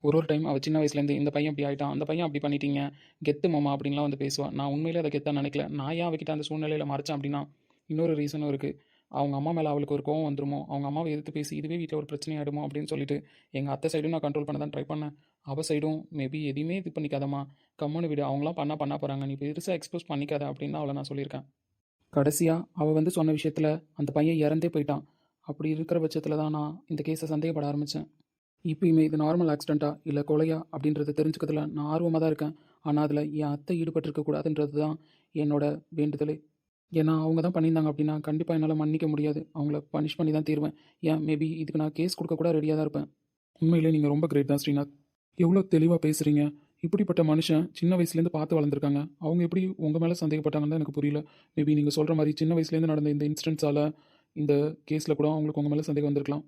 ஒரு ஒரு டைம் அவள் சின்ன வயசுலேருந்து இந்த பையன் அப்படி ஆகிட்டான் அந்த பையன் அப்படி பண்ணிட்டீங்க கெத்து மாமா அப்படின்லாம் வந்து பேசுவாள் நான் உண்மையிலே அதை கெத்தாக நினைக்கல. நான் ஏன் அவகிட்ட அந்த சூழ்நிலையில் மறைச்சேன் அப்படின்னா இன்னொரு ரீசனும் இருக்குது அவங்க அம்மா மேலே அவளுக்கு ஒரு கோவம் வந்துருமோ அவங்க அம்மாவை எதிர்த்து பேசி இதுவே வீட்டில் ஒரு பிரச்சனை ஆகிடுமோ அப்படின்னு சொல்லிட்டு எங்கள் அத்தை சைடும் நான் கண்ட்ரோல் பண்ண தான் ட்ரை பண்ணேன். அவள் சைடும் மேபி எதையுமே இது பண்ணிக்காதம்மா. கம்முன்னு விடு அவங்களாம் பண்ணால் பண்ண போகிறாங்க நீ பெருசாக எக்ஸ்போஸ் பண்ணிக்காத அப்படின்னு தான் அவளை நான் சொல்லியிருக்கேன். கடைசியாக அவள் வந்து சொன்ன விஷயத்தில் அந்த பையன் இறந்தே போயிட்டான். அப்படி இருக்கிற பட்சத்தில் தான் நான் இந்த கேஸை சந்தேகப்பட ஆரம்பித்தேன் இப்பயுமே இது நார்மல் ஆக்சிடெண்ட்டா இல்லை கொலையா அப்படின்றத தெரிஞ்சுக்கிறதுல நான் ஆர்வமாக தான் இருக்கேன். ஆனால் அதில் என் அத்தை ஈடுபட்டிருக்கக்கூடாதுன்றது தான் என்னோட வேண்டுதலே. ஏன்னா அவங்க தான் பண்ணியிருந்தாங்க அப்படின்னா கண்டிப்பாக என்னால் மன்னிக்க முடியாது. அவங்கள பனிஷ் பண்ணி தான் தீருவேன். ஏன் மேபி இதுக்கு நான் கேஸ் கொடுக்க கூட ரெடியாக தான் இருப்பேன். உண்மையிலே நீங்கள் ரொம்ப கிரேட் தான் ஸ்ரீநாத். எவ்வளோ தெளிவாக பேசுகிறீங்க இப்படிப்பட்ட மனுஷன் சின்ன வயசுலேருந்து பார்த்து வளர்ந்துருக்காங்க. அவங்க எப்படி உங்கள் மேலே சந்தேகப்பட்டாங்கன்னு தான் எனக்கு புரியல. மேபி நீங்கள் சொல்கிற மாதிரி சின்ன வயசுலேருந்து நடந்த இந்த இன்சிடென்ட்ஸால் இந்த கேஸில் கூட அவங்களுக்கு உங்கள் மேலே சந்தேகம் வந்திருக்கலாம்.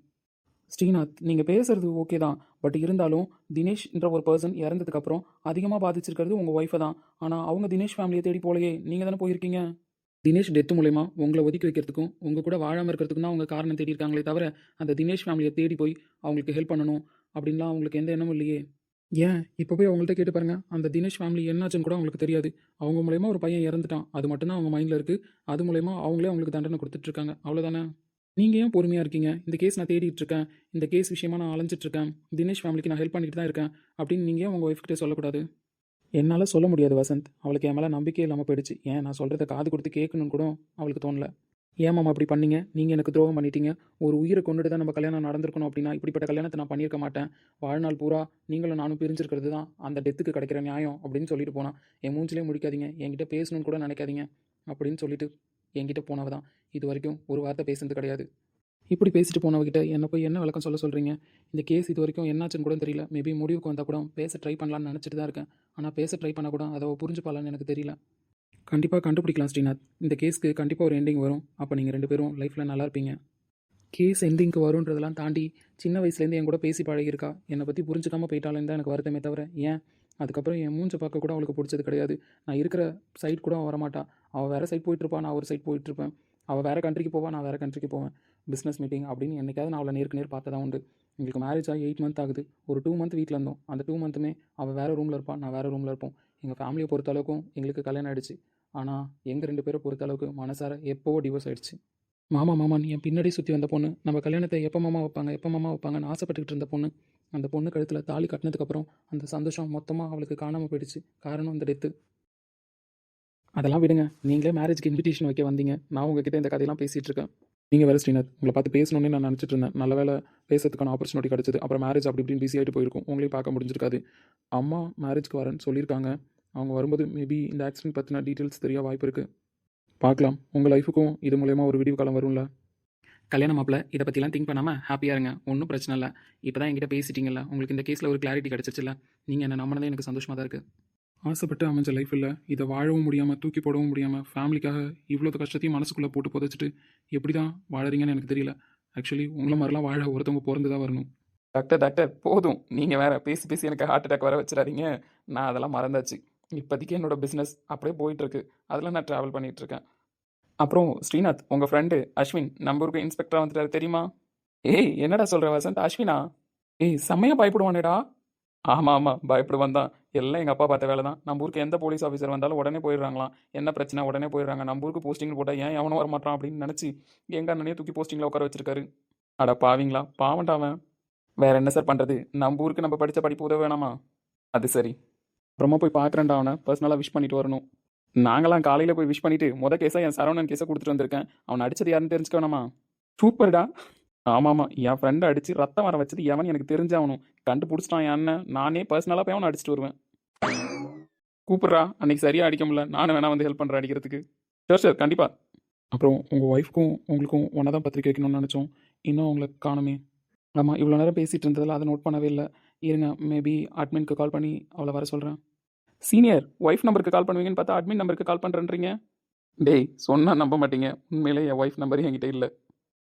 ஸ்ரீநாத் நீங்கள் பேசுறது ஓகே தான். பட் இருந்தாலும் தினேஷ்ன்ற ஒரு பர்சன் இறந்ததுக்கப்புறம் அதிகமாக பாதிச்சிருக்கிறது உங்கள் ஒய்ஃபை தான். ஆனால் அவங்க தினேஷ் ஃபேமிலியை தேடி போலையே. நீங்கள் தானே போயிருக்கீங்க? தினேஷ் டெத்து மூலயமா உங்களை ஒதுக்கி வைக்கிறதுக்கும் உங்கள் கூட வாழாமல் இருக்கிறதுக்கும் தான் அவங்க காரணம் தேடி இருக்காங்களே தவிர அந்த தினேஷ் ஃபேமிலியை தேடி போய் அவங்களுக்கு ஹெல்ப் பண்ணணும் அப்படின்லாம் அவங்களுக்கு எந்த எண்ணமும் இல்லையே. ஏன்? இப்போ போய் அவங்கள்ட்ட கேட்டு பாருங்க. அந்த தினேஷ் ஃபேமிலி என்னாச்சுன்னு கூட அவங்களுக்கு தெரியாது. அவங்க மூலயமா ஒரு பையன் இறந்துட்டான். அது மட்டும்தான் அவங்க மைண்டில் இருக்குது அது மூலயமா அவங்களே அவங்களுக்கு தண்டனை கொடுத்துட்ருக்காங்க அவ்வளோதானே நீங்கள் ஏன் பொறுமையாக இருக்கீங்க? இந்த கேஸ் நான் தேடிட்டு இருக்கேன் இந்த கேஸ் விஷயமா நான் அலைஞ்சிட்டு இருக்கேன் தினேஷ் ஃபேமிலிக்கு நான் ஹெல்ப் பண்ணிட்டு தான் இருக்கேன். அப்படின்னு நீங்கள் ஏன் உங்கள் ஒய்ஃப்கிட்டே சொல்லக்கூடாது? என்னால் சொல்ல முடியாது வசந்த். அவளுக்கு என் மேலே நம்பிக்கை இல்லாமல் போயிடுச்சு. ஏன் நான் சொல்கிறத காது கொடுத்து கேட்கணும்னு கூட அவளுக்கு தோணல. ஏன் அப்படி பண்ணீங்க? நீங்கள் எனக்கு துரோகம் பண்ணிட்டீங்க. ஒரு உயிரை கொண்டுட்டு தான் நம்ம கல்யாணம் நடந்திருக்கணும் அப்படின்னா இப்படிப்பட்ட கல்யாணத்தை நான் பண்ணியிருக்க மாட்டேன். வாழ்நாள் பூரா நீங்களும் நானும் பிரிஞ்சிருக்கிறது தான் அந்த டெத்துக்கு கிடைக்கிற நியாயம் அப்படின்னு சொல்லிட்டு போனான். என் மூஞ்சிலே முடிக்காதீங்க. என்கிட்ட பேசணும்னு கூட நினைக்காதீங்க. அப்படின்னு சொல்லிட்டு என்கிட்ட போனவ தான். இது வரைக்கும் ஒரு வார்த்தை பேசுனது கிடையாது. இப்படி பேசிட்டு போனவகிட்ட என்ன போய் என்ன விளக்கம் சொல்ல சொல்கிறீங்க இந்த கேஸ் இது வரைக்கும் என்னாச்சுன்னு கூட தெரியல. மேபி முடிவுக்கு வந்தால் கூட பேச ட்ரை பண்ணலாம்னு நினச்சிட்டு தான் இருக்கேன். ஆனால் பேச ட்ரை பண்ண கூட அதை புரிஞ்சுப்பாளான்னு எனக்கு தெரியல. கண்டிப்பாக கண்டுபிடிக்கலாம் ஸ்ரீநாத். இந்த கேஸ்க்கு கண்டிப்பாக ஒரு எண்டிங் வரும். அப்போ நீங்கள் ரெண்டு பேரும் லைஃப்பில் நல்லா இருப்பீங்க. கேஸ் எண்டிங்க்கு வரும்ன்றதெல்லாம் தாண்டி சின்ன வயசுலேருந்து என் கூட பேசி பழகியிருக்கா. என்னை பற்றி புரிஞ்சுக்காமல் போயிட்டாலும் தான் எனக்கு வருத்தமே தவிர ஏன்? அதுக்கப்புறம் என் மூஞ்ச பார்க்க கூட அவளுக்கு பிடிச்சது கிடையாது. நான் இருக்கிற சைட் கூட வரமாட்டா. அவள் வேறு சைட் போயிட்டுருப்பா நான் ஒரு சைட் போயிட்டுருப்பேன். அவள் வேறு கண்ட்ரிக்கு போவா நான் வேறு கண்ட்ரிக்கு போவேன். பிஸ்னஸ் மீட்டிங் அப்படின்னு என்னைக்காவது நான் அவளை நேருக்கு நேர் பார்த்ததா உண்டு. எங்களுக்கு மேரேஜ் ஆகி எயிட் மந்த் ஆகுது. ஒரு டூ மந்த் வீட்டில் இருந்தோம். அந்த டூ மந்த்துமே அவள் வேறு ரூமில் இருப்பான் நான் வேறு ரூமில் இருப்போம். எங்கள் ஃபேமிலியை பொறுத்த அளவுக்கும் எங்களுக்கு கல்யாணம் ஆகிடுச்சு ஆனால் எங்கள் ரெண்டு பேரை பொறுத்த அளவுக்கு மனசார எப்போவோ டிவோர்ஸ் ஆகிடுச்சு மாமா மாமான் என் பின்னாடி சுற்றி வந்த பொண்ணு. நம்ம கல்யாணத்தை எப்போ மாமா வைப்பாங்க எப்போ மாமா வைப்பாங்கன்னு ஆசைப்பட்டுக்கிட்டு இருந்த பொண்ணு. அந்த பொண்ணு கழுத்தில் தாலி கட்டினதுக்கப்புறம் அந்த சந்தோஷம் மொத்தமாக அவளுக்கு காணாமல் போயிடுச்சு. காரணம் அந்த டெத்து அதெல்லாம் விடுங்க. நீங்களே மேரேஜ்க்கு இன்விடேஷன் வைக்க வந்தீங்க. நான் உங்ககிட்ட இந்த கதையெல்லாம் பேசிகிட்டு இருக்கேன். நீங்கள் வேறு ஸ்ரீநாத் உங்களை பார்த்து பேசணும்னு நான் நினச்சிட்டு இருந்தேன். நல்ல வேலை பேசுறதுக்கான ஆப்பர்ச்சுனிட்டி கிடச்சிது. அப்புறம் மேரேஜ் அப்படி இப்படின்னு பிஸி ஆகிட்டு போயிருக்கும். உங்களையும் பார்க்க முடிஞ்சிருக்காது. அம்மா மேரேஜ்க்கு வரேன்னு சொல்லியிருக்காங்க. அவங்க வரும்போது மேபி இந்த ஆக்சிடென்ட் பற்றின டீட்டெயில்ஸ் தெரிய வாய்ப்பு இருக்குது பார்க்கலாம். உங்கள் லைஃபுக்கும் இது மூலயமா ஒரு விடிவு காலம் வரும்ல. கல்யாணம் மாப்பிள்ள இதை பற்றிலாம் திங்க் பண்ணாமல் ஹாப்பியாக இருங்க. ஒன்றும் பிரச்சனை இல்லை. இப்போ தான் என்கிட்ட பேசிட்டீங்கல்ல. உங்களுக்கு இந்த கேஸில் ஒரு கிளாரிட்டி கிடச்சிச்சுல நீங்கள் என்ன நம்மளதே எனக்கு சந்தோஷமாக தான் இருக்குது ஆசைப்பட்டு அமைஞ்ச லைஃப் இல்லை இதை வாழவும் முடியாமல் தூக்கி போடவும் முடியாமல் ஃபேமிலிக்காக இவ்வளோ கஷ்டத்தையும் மனசுக்குள்ளே போட்டு புதைச்சிட்டு எப்படி தான் வாழறீங்கன்னு எனக்கு தெரியல. ஆக்சுவலி உங்களை மாதிரிலாம் வாழ ஒருத்தவங்க பிறந்து தான் வரணும். டாக்டர் டாக்டர் போதும். நீங்கள் வேற பேசி பேசி எனக்கு ஹார்ட் அட்டாக் வர வச்சிடாதீங்க. நான் அதெல்லாம் மறந்தாச்சு. இப்போதைக்கு என்னோட பிஸ்னஸ் அப்படியே போயிட்டுருக்கு. அதில் நான் ட்ராவல் பண்ணிகிட்டு இருக்கேன் அப்புறம் ஸ்ரீநாத் உங்கள் ஃப்ரெண்டு அஸ்வின் நம்ம ஊருக்கு இன்ஸ்பெக்டராக வந்துட்டாரு தெரியுமா? ஏய் என்னடா சொல்கிற வசந்த்? அஸ்வினா? ஏய் செம்மையாக பயப்படுவானேடா. ஆமாம் ஆமாம் பயப்படுவான் தான். எல்லாம் எங்கள் அப்பா பார்த்த வேலை தான். நம்ம ஊருக்கு எந்த போலீஸ் ஆஃபீஸர் வந்தாலும் உடனே போயிடுறாங்களாம். என்ன பிரச்சனை? உடனே போயிடுறாங்க. நம்ம ஊருக்கு போஸ்டிங் போட்டால் ஏன் எவனும் வரமாட்டான் அப்படின்னு நினச்சி எங்கள் அண்ணனே தூக்கி போஸ்டிங்கில் உட்கார வச்சிருக்காரு. அட பாவீங்களா. பாவண்டா அவன். வேற என்ன சார் பண்ணுறது நம்ம ஊருக்கு நம்ம படித்த படிப்பு உதவ வேணாமா? அது சரி. அப்புறமா போய் பார்க்குறேன்டா அவனை. பர்சனலாக விஷ் பண்ணிட்டு வரணும். நாங்களாம் காலையில் போய் விஷ் பண்ணிவிட்டு மொதல் கேஸாக என் சரவணன் கேஸை கொடுத்துட்டு வந்திருக்கேன். அவனை அடிச்சது யாருன்னு தெரிஞ்சுக்க வேணாமா? சூப்பர்டா. ஆமாம்மா என் ஃப்ரெண்டை அடித்து ரத்தம் வர வச்சது எவன் எனக்கு தெரிஞ்சாகணும் கண்டுபிடிச்சிட்டான் என்ன நானே பர்சனலாக போய் அவனை அடிச்சுட்டு வருவேன். கூப்பிட்றா அன்னைக்கு சரியாக அடிக்க முடியல. நானும் வேணா வந்து ஹெல்ப் பண்ணுறேன் அடிக்கிறதுக்கு. சார் சார் கண்டிப்பாக அப்புறம் உங்கள் ஒய்ஃப்க்கும் உங்களுக்கும் ஒன்றா தான் பத்திரிக்கை வைக்கணும்னு நினச்சோம். இன்னும் அவங்கள காணுமே. ஆமாம் இவ்வளோ நேரம் பேசிகிட்டு இருந்ததில் அதை நோட் பண்ணவே இல்லை. இருங்க மேபி அட்மின்க்கு கால் பண்ணி அவளை வர சொல்கிறேன் சீனியர் ஒய்ஃப் நம்பருக்கு கால் பண்ணுவீங்கன்னு பார்த்தா அட்மின் நம்பருக்கு கால் பண்ணுறேன்றீங்க டேய் சொன்னால் நம்ப மாட்டீங்க. உண்மையிலே என் ஒய்ஃப் நம்பர் என்கிட்ட இல்லை.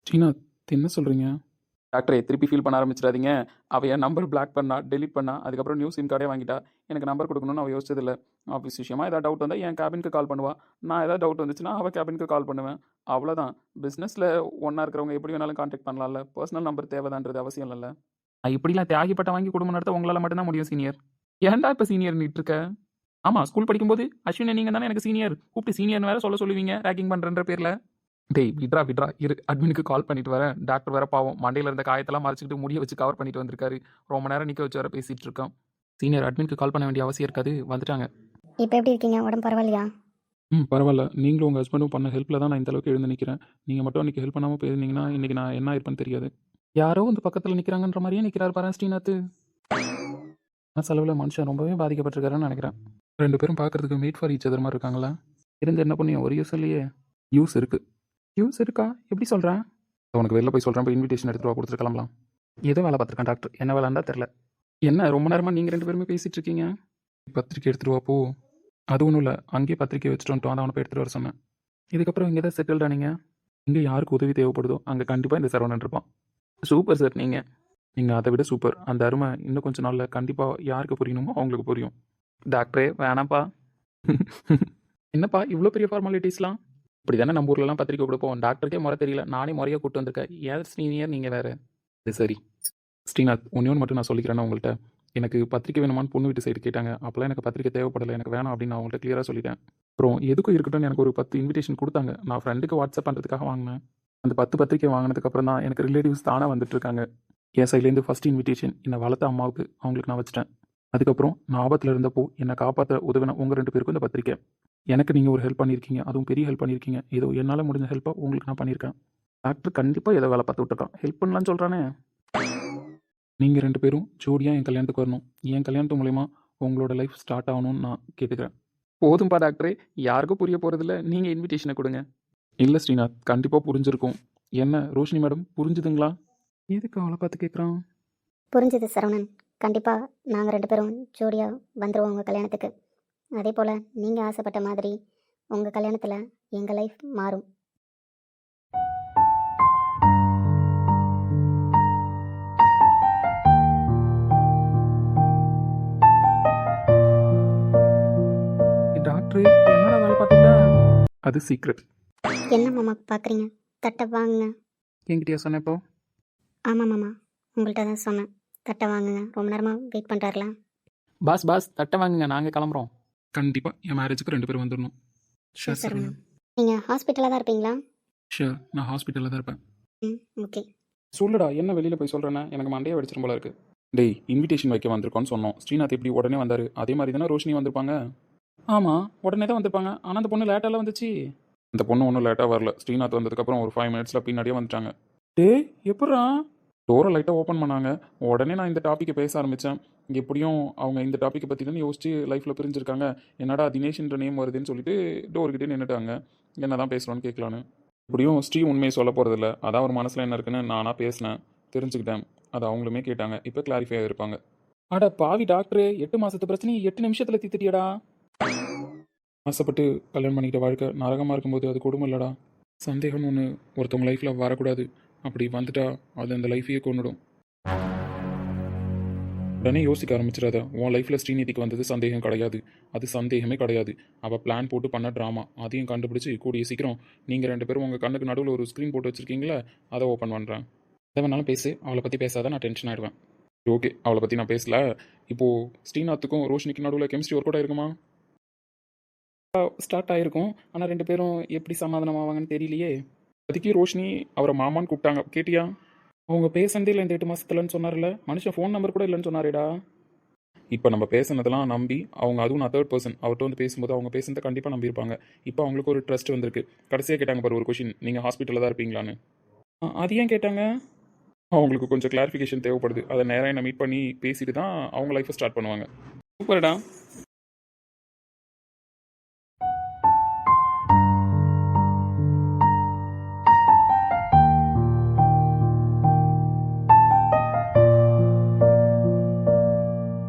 ஸ்ரீநாத் என்ன சொல்கிறீங்க டாக்டரை திருப்பி ஃபீல் பண்ண ஆரம்பிச்சிடாதீங்க. அவள் என் நம்பர் பிளாக் பண்ணா டெலிட் பண்ணா அதுக்கப்புறம் நியூ சிம் கார்டே வாங்கிட்டா எனக்கு நம்பர் கொடுக்கணும்னு அவள் யோசிச்சதில்ல. ஆஃபீஸ் விஷயமா ஏதாவது டவுட் வந்தால் என் கேபினுக்கு கால் பண்ணுவா. நான் ஏதாவது டவுட் வந்துச்சுன்னா அவள் கேபினுக்கு கால் பண்ணுவேன். அவ்வளோதான் பிஸ்னஸில் ஒன்றா இருக்கிறவங்க எப்படி வேணாலும் கான்டாக்ட் பண்ணலாம்ல? பர்சனல் நம்பர் தேவைதான்றது அவசியம் இல்லைல்ல. இப்படிலாம் தியாகிப்பட்ட வாங்கி குடும்பம் நடத்த உங்களால் மட்டும்தான் முடியும் சீனியர் ஏன்டா இப்போ சீனியர் நீட்டு இருக்க ஆமாம் ஸ்கூல் படிக்கும்போது அஸ்வின் நீங்கள் தானே எனக்கு சீனியர் கூப்பிட்டு சீனியர்னு வேற சொல்ல சொல்லுவீங்க ரேக்கிங் பண்ணுறன்ற பேரில். டேய் விட்ரா விட்ரா இரு அட்மினுக்கு கால் பண்ணிட்டு வரேன். டாக்டர் வேற பாவம். மண்டையில் இருந்த காயத்தெல்லாம் மறைச்சிக்கிட்டு முடிய வச்சு கவர் பண்ணிட்டு வந்திருக்காரு. ரொம்ப நேரம் நிற்க வச்சு வர பேசிட்டு இருக்கோம் சீனியர் அட்மினுக்கு கால் பண்ண வேண்டிய அவசியம் இருக்காது. வந்துட்டாங்க. இப்போ எப்படி இருக்கீங்க? உடம்பு பரவாயில்லையா? ம் பரவாயில்ல. நீங்களும் உங்கள் ஹஸ்பண்டும் பண்ண ஹெல்ப்பில் தான் நான் இந்த அளவுக்கு எழுந்து நிற்கிறேன் நீங்கள் மட்டும் அன்றைக்கி ஹெல்ப் பண்ணாமல் போயிருந்தீங்கன்னா இன்றைக்கி நான் என்ன இருப்பேன்னு தெரியாது. யாரோ வந்து பக்கத்தில் நிற்கிறாங்கன்ற மாதிரியே நிற்கிறார் பாரு ஸ்ரீநாத். செலவில் மனுஷன் ரொம்பவே பாதிக்கப்பட்டிருக்காருன்னு நினைக்கிறேன். ரெண்டு பேரும் பார்க்கறதுக்கு மீட் ஃபார் ஈச் அதர் மாதிரி இருக்காங்களா? இருந்து என்ன பண்ணியும் ஒரு யூஸ் இல்லையே. யூஸ் இருக்குது யூஸ் இருக்கா எப்படி சொல்கிறேன் உனக்கு வெளில போய் சொல்கிறேன் போய் இன்விடேஷன் எடுத்துட்டு வா கொடுத்துட்டு கிளம்பலாம். ஏதோ வேலை பார்த்துருக்கேன் டாக்டர் என்ன வேலைன்னு தெரில என்ன ரொம்ப நேரமாக நீங்கள் ரெண்டு பேருமே பேசிகிட்டு இருக்கீங்க? பத்திரிக்கை எடுத்துகிட்டு வா போ. அது ஒன்றும் இல்லை. அங்கேயே பத்திரிக்கை வச்சுட்டு வந்துட்டோம். அதை அவனை போய் எடுத்துகிட்டு வர சொன்னேன். இதுக்கப்புறம் இங்கே தான் செட்டில்டா நீங்கள் இங்கே யாருக்கு உதவி தேவைப்படுதோ அங்கே கண்டிப்பாக இந்த சரவணன் இருப்பான். சூப்பர் சார் நீங்கள் நீங்கள் அதை விட சூப்பர் அந்த அருமை இன்னும் கொஞ்சம் நாளில் கண்டிப்பாக யாருக்கு புரியணுமோ அவங்களுக்கு புரியும். டாக்டரே வேணாம்ப்பா. (laughs) என்னப்பா இவ்வளோ பெரிய ஃபார்மாலிட்டிஸ்லாம் இப்படி தானே நம்ம ஊர்லலாம் பத்திரிக்கை கொடுப்போம். டாக்டருக்கே முறை தெரியல. நானே முறையாக கூப்பிட்டு வந்திருக்கேன். ஏன் சீனியர் நீங்கள் வேறு. இது சரி. ஸ்ரீநாத் ஒன்றே ஒன்று மட்டும் நான் சொல்லிக்கிறேன்னா உங்கள்கிட்ட எனக்கு பத்திரிக்கை வேணுமான்னு பொண்ணு வீட்டு சைடு கேட்டாங்க. அப்போலாம் எனக்கு பத்திரிக்கை தேவைப்படலை. எனக்கு வேணாம் அப்படின்னு நான் அவங்கள்ட்ட கிளியராக சொல்லிட்டேன். அப்புறம் எதுக்கும் இருக்கட்டும் எனக்கு ஒரு பத்து இன்விடேஷன் கொடுத்தாங்க. நான் ஃப்ரெண்டுக்கு வாட்ஸ்அப் பண்ணுறதுக்காக வாங்கினேன். அந்த பத்து பத்திரிக்கை வாங்கினதுக்கப்புறம் தான் எனக்கு ரிலேட்டிவ்ஸ் தானே வந்துட்டு இருக்காங்க. என் சைட்லேருந்து ஃபஸ்ட் இன்விடேஷன் என்னை வளர்த்த அம்மாவுக்கு அவங்களுக்கு நான் வச்சிட்டேன். அதுக்கப்புறம் நான் ஆபத்தில் இருந்தப்போ என்னை காப்பாற்ற உதவின உங்கள் ரெண்டு பேருக்கும் இந்த பத்திரிக்கை. எனக்கு நீங்கள் ஒரு ஹெல்ப் பண்ணியிருக்கீங்க அதுவும் பெரிய ஹெல்ப் பண்ணியிருக்கீங்க ஏதோ என்னால் முடிஞ்ச ஹெல்ப்பாக உங்களுக்கு நான் பண்ணியிருக்கேன் டாக்டர் கண்டிப்பாக ஏதோ வேலை பார்த்து விட்டுருக்கான் ஹெல்ப் பண்ணலான்னு சொல்கிறானே நீங்கள் ரெண்டு பேரும் ஜோடியாக என் கல்யாணத்துக்கு வரணும். என் கல்யாணத்து மூலயமா உங்களோட லைஃப் ஸ்டார்ட் ஆகணும்னு நான் கேட்டுக்கிறேன். போதும்பா டாக்டரே யாருக்கும் புரிய போகிறதில்ல நீங்கள் இன்விடேஷனை கொடுங்க. இல்லை ஸ்ரீநாத் கண்டிப்பாக புரிஞ்சிருக்கும். என்ன ரோஷினி மேடம் புரிஞ்சுதுங்களா? எதுக்கு அவளை பார்த்து கேட்குறான் புரிஞ்சுது சரவணன். கண்டிப்பாக நாங்கள் ரெண்டு பேரும் ஜோடியாக வந்துடுவோம் உங்கள் கல்யாணத்துக்கு. அதே போல் நீங்கள் ஆசைப்பட்ட மாதிரி உங்கள் கல்யாணத்தில் எங்கள் லைஃப் மாறும். டாக்டர் என்னடா வேலை அது சீக்ரெட் என்ன மாமா பார்க்குறீங்க தட்டை வாங்குங்க. என்கிட்டயா சொன்னேன் இப்போ? ஆமாம் மாமா உங்கள்கிட்ட தான் சொன்னேன். தட்டை வாங்குங்க. ரொம்ப நேரமாக வெயிட் பண்ணுறாருல பாஸ் பாஸ் தட்டை வாங்குங்க. நாங்கள் கிளம்புறோம். கண்டிப்பாக என் மேரேஜுக்கு ரெண்டு பேரும் வந்துடணும் சரி சரவணன் நீங்கள் ஹாஸ்பிட்டலில் தான் இருப்பீங்களா? ஷூர் நான் ஹாஸ்பிட்டலில் தான் இருப்பேன். ம் ஓகே சொல்லுடா என்ன வெளியில் போய் சொல்கிறேன்னா எனக்கு மண்டையை வெடிச்சிரும் போல இருக்கு. டேய் இன்விடேஷன் வைக்க வந்திருக்கோன்னு சொன்னோம். ஸ்ரீநாத் எப்படி உடனே வந்தார்? அதே மாதிரி தானே ரோஷினி வந்திருப்பாங்க? ஆமாம் உடனே தான் வந்திருப்பாங்க. ஆனால் அந்த பொண்ணு லேட்டாலாம் வந்துச்சு. அந்த பொண்ணு ஒன்றும் லேட்டாக வரல. ஸ்ரீநாத் வந்ததுக்கப்புறம் ஒரு ஃபைவ் மினிட்ஸில் பின்னாடியே வந்துட்டாங்க. டேய் எப்படா டோரை லைட்டாக ஓப்பன் பண்ணாங்க. உடனே நான் இந்த டாப்பிக்கை பேச ஆரம்பித்தேன் எப்படியும் அவங்க இந்த டாப்பிக்கை பற்றி தானே யோசிச்சு லைஃப்பில் பிரிஞ்சிருக்காங்க. என்னடா தினேஷ்ன்ற நேம் வருதுன்னு சொல்லிட்டு டோர்கிட்டே நின்றுட்டாங்க என்ன தான் பேசுகிறோன்னு கேட்கலான்னு. இப்படியும் ஸ்ரீ உண்மையை சொல்ல போகிறதில்ல அதான் ஒரு மனசில் என்ன இருக்குன்னு நானாக பேசினேன். தெரிஞ்சுக்கிட்டேன். அது அவங்களுமே கேட்டாங்க. இப்போ கிளாரிஃபை ஆகிருப்பாங்க அட பாவி டாக்டரு எட்டு மாதத்து பிரச்சனையை எட்டு நிமிஷத்தில் தீத்துட்டியடா ஆசைப்பட்டு கல்யாணம் பண்ணிக்கிட்ட வாழ்க்கை நரகமாக இருக்கும்போது அது கொடுமை இல்லடா சந்தேகம் ஒன்று ஒருத்தவங்க லைஃப்பில் வரக்கூடாது. அப்படி வந்துட்டா அது அந்த லைஃபையே கொண்டுடும் உடனே யோசிக்க ஆரம்பிச்சிடாத. உன் லைஃப்பில் ஸ்ரீநிதிக்கு வந்தது சந்தேகம் கிடையாது. அது சந்தேகமே கிடையாது. அவள் பிளான் போட்டு பண்ண ட்ராமா அதையும் கண்டுபிடிச்சி கூடிய சீக்கிரம் நீங்கள் ரெண்டு பேரும் உங்கள் கண்ணுக்கு நடுவில் ஒரு ஸ்க்ரீன் போட்டு வச்சுருக்கீங்களா? அதை ஓப்பன் பண்ணுறேன் எதை வேணாலும் பேசு. அவளை பற்றி பேசாத நான் டென்ஷன் ஆகிடுவேன் ஓகே. அவளை பற்றி நான் பேசல. இப்போது ஸ்ரீநாத்துக்கும் ரோஷினிக்கு நடுவில் கெமிஸ்ட்ரி ஒர்க் அவுட் ஆயிருக்குமா? ஸ்டார்ட் ஆகிருக்கும் ஆனால் ரெண்டு பேரும் எப்படி சமாதானம் ஆவாங்கன்னு தெரியலையே. அதுக்கு ரோஷினி அவரை மாமான்னு கூப்பிட்டாங்க. கேட்டியா? அவங்க பேசுனதே இல்லை இந்த எட்டு மாசத்துலன்னு சொன்னார்ல. மனுஷன் ஃபோன் நம்பர் கூட இல்லைன்னு சொன்னாரேடா. இப்போ நம்ம பேசுனதெல்லாம் நம்பி அவங்க அதுவும் நான் தேர்ட் பர்சன் அவர்கிட்ட வந்து பேசும்போது அவங்க பேசுனதை கண்டிப்பாக நம்பியிருப்பாங்க. இப்போ அவங்களுக்கு ஒரு ட்ரஸ்ட் வந்திருக்கு. கடைசியாக கேட்டாங்க பாரு ஒரு கொஷின் நீங்கள் ஹாஸ்பிட்டலில் தான் இருப்பீங்களான்னு. அது ஏன் கேட்டாங்க? அவங்களுக்கு கொஞ்சம் கிளாரிஃபிகேஷன் தேவைப்படுது. அதை நேராக என்ன மீட் பண்ணி பேசிட்டு தான் அவங்க லைஃப்பை ஸ்டார்ட் பண்ணுவாங்க. சூப்பர்டா.